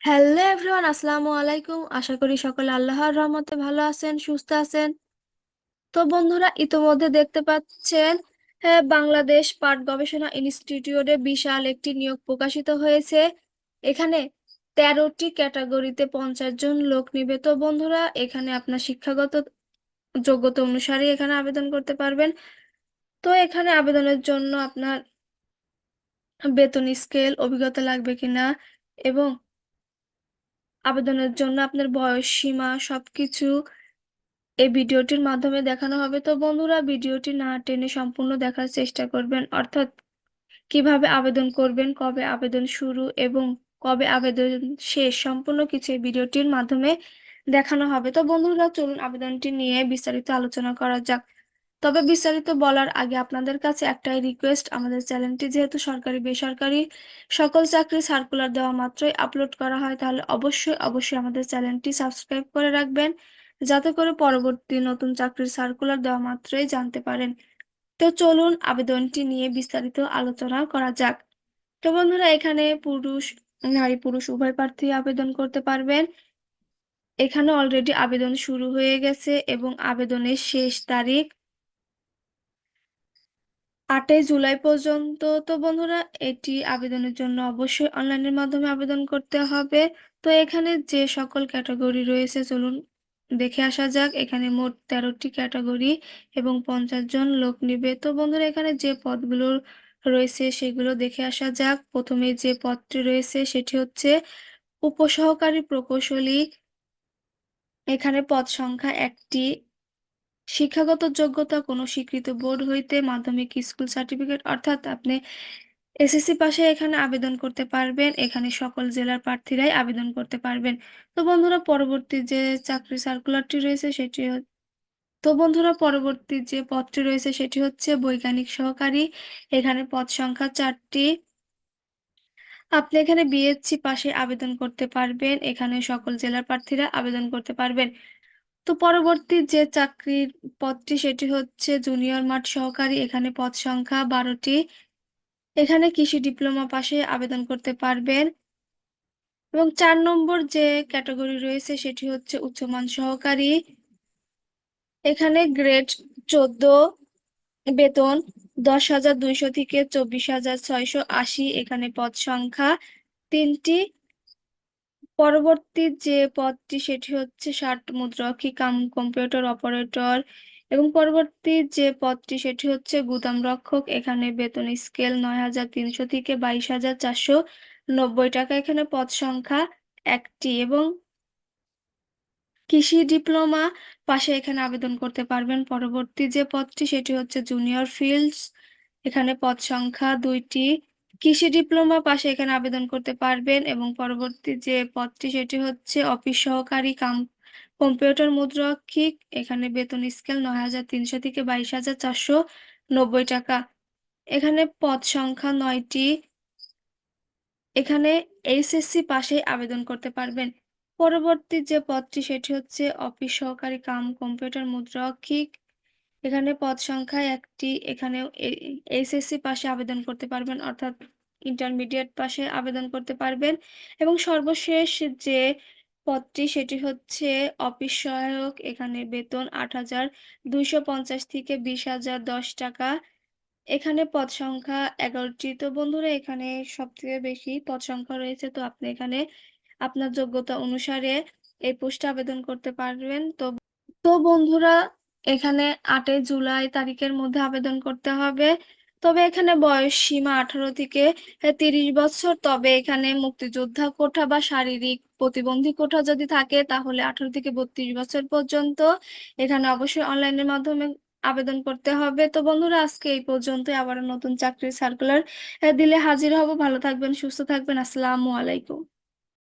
Hello everyone আসসালামু আলাইকুম। আশা করি সকলে আল্লাহর রহমতে ভালো আছেন সুস্থ আছেন। তো বন্ধুরা ইতোমধ্যে দেখতে পাচ্ছেন হ্যাঁ, বাংলাদেশ পাট গবেষণা ইনস্টিটিউটে বিশাল একটি নিয়োগ প্রকাশিত হয়েছে। এখানে তেরোটি ক্যাটাগরিতে পঞ্চাশ জন লোক নিবে। তো বন্ধুরা এখানে আপনার শিক্ষাগত যোগ্যতা অনুসারে এখানে আবেদন করতে পারবেন। তো এখানে আবেদনের জন্য আপনার বেতন স্কেল অভিজ্ঞতা লাগবে কিনা এবং আবেদনের জন্য আপনার বয়স সীমা সবকিছু এই ভিডিওটির মাধ্যমে দেখানো হবে। তো বন্ধুরা, ভিডিওটি না টেনে সম্পূর্ণ দেখার চেষ্টা করবেন। অর্থাৎ কীভাবে আবেদন করবেন, কবে আবেদন শুরু এবং কবে আবেদন শেষ, সম্পূর্ণ কিছু এই ভিডিওটির মাধ্যমে দেখানো হবে। তো বন্ধুরা, চলুন আবেদনটি নিয়ে বিস্তারিত আলোচনা করা যাক। তবে বিস্তারিত বলার আগে আপনাদের কাছে একটাই রিকোয়েস্ট আমাদের চ্যানেলটি যেহেতু সরকারি, বেসরকারি, সকল চাকরি সার্কুলার দেওয়া মাত্রই আপলোড করা হয়, তাহলে অবশ্যই অবশ্যই আমাদের চ্যানেলটি সাবস্ক্রাইব করে রাখবেন, যাতে করে পরবর্তী নতুন চাকরির সার্কুলার দেওয়া মাত্রই জানতে পারেন। তো চলুন আবেদনটি নিয়ে বিস্তারিত আলোচনা করা যাক। তো বন্ধুরা, এখানে পুরুষ, নারী, পুরুষ, উভয় প্রার্থী আবেদন করতে পারবেন। এখানে অলরেডি আবেদন শুরু হয়ে গেছে এবং আবেদনের শেষ তারিখ আটই জুলাই পর্যন্ত তো বন্ধুরা এটি আবেদনের জন্য অবশ্যই অনলাইনের মাধ্যমে আবেদন করতে হবে। তো এখানে যে সকল ক্যাটাগরি রয়েছে, চলুন দেখে আসা যাক। এখানে মোট তেরোটি ক্যাটাগরি এবং পঞ্চাশ জন লোক নিবে। তো বন্ধুরা এখানে যে পদগুলো রয়েছে, সেগুলো দেখে আসা যাক। প্রথমে যে পদটি রয়েছে, সেটি হচ্ছে উপসহকারী প্রকৌশলী। এখানে পদ সংখ্যা একটি শিক্ষাগত যোগ্যতা, কোনো স্বীকৃত বোর্ড হইতে মাধ্যমিক স্কুল সার্টিফিকেট, অর্থাৎ আপনি এসএসসি পাশে এখানে আবেদন করতে পারবেন, এখানে সকল জেলার প্রার্থীরাই আবেদন করতে পারবেন। তো বন্ধুরা, পরবর্তী যে চাকরি সার্কুলারটি রয়েছে সেটি তো বন্ধুরা, পরবর্তী যে পদটি রয়েছে সেটি হচ্ছে বৈজ্ঞানিক সহকারী। এখানে পদ সংখ্যা চারটি। আপনি এখানে বিএসসি পাশে আবেদন করতে পারবেন, এখানে সকল জেলার প্রার্থীরা আবেদন করতে পারবেন। তো পরবর্তী যে চাকরির পদটি সেটি হচ্ছে জুনিয়র মাঠ সহকারী। এখানে পদ সংখ্যা বারোটি। এখানে কৃষি ডিপ্লোমা পাশে আবেদন করতে পারবেন। এবং চার নম্বর যে ক্যাটাগরি রয়েছে সেটি হচ্ছে উচ্চমান সহকারী। এখানে গ্রেড চোদ্দ, বেতন দশ হাজার দুইশো থেকে চব্বিশ হাজার ছয়শো আশি। এখানে পদ সংখ্যা তিনটি। পরবর্তী যে পদটি সেটি হচ্ছে ষাট মুদ্রাক্ষী কাম কম্পিউটার অপারেটর এবং পরবর্তী যে পদটি সেটি হচ্ছে গুদাম রক্ষক। এখানে বেতন স্কেল নয় হাজার তিনশো থেকে বাইশ হাজার চারশো নব্বই টাকা। এখানে পদ সংখ্যা একটি এবং কৃষি ডিপ্লোমা পাশে এখানে আবেদন করতে পারবেন। পরবর্তী যে পদটি সেটি হচ্ছে জুনিয়র ফিল্ডস। এখানে পদ সংখ্যা দুইটি কৃষি ডিপ্লোমা পাশে এখানে আবেদন করতে পারবেন এবং পরবর্তী যে পদটি সেটি হচ্ছে অফিস সহকারী কাম, কম্পিউটার মুদ্রাক্ষিক। এখানে বেতন স্কেল নয় হাজার তিনশো থেকে বাইশ হাজার চারশো নব্বই টাকা। এখানে পদ সংখ্যা নয়টি। এখানে এইচএসসি পাশে আবেদন করতে পারবেন। পরবর্তী যে পদটি সেটি হচ্ছে অফিস সহকারী কাম, কম্পিউটার মুদ্রাক্ষিক। এখানে পদ সংখ্যা একটি এখানে এইচএসসি পাশে আবেদন করতে পারবেন, অর্থাৎ ইন্টারমিডিয়েট পাশে আবেদন করতে পারবেন। এবং সর্বশেষ যে পদটি, সেটি হচ্ছে অফিস সহায়ক, এখানে বেতন আট হাজার দুইশো পঞ্চাশ থেকে বিশ হাজার দশ টাকা। এখানে পদ সংখ্যা এগারোটি। তো বন্ধুরা, এখানে সব থেকে বেশি পদ সংখ্যা রয়েছে, তো আপনি এখানে আপনার যোগ্যতা অনুসারে এই পোস্টে আবেদন করতে পারবেন। তো তো বন্ধুরা এখানে আটই জুলাই তারিখের মধ্যে আবেদন করতে হবে। তবে এখানে বয়স সীমা আঠারো থেকে তিরিশ বছর। তবে এখানে মুক্তিযোদ্ধা কোঠা বা শারীরিক প্রতিবন্ধী কোঠা যদি থাকে, তাহলে আঠারো থেকে বত্রিশ বছর পর্যন্ত এখানে অবশ্যই অনলাইনের মাধ্যমে আবেদন করতে হবে। তো বন্ধুরা, আজকে এই পর্যন্তই। আবার নতুন চাকরির সার্কুলার দিলে হাজির হব। ভালো থাকবেন, সুস্থ থাকবেন। আসসালামু আলাইকুম।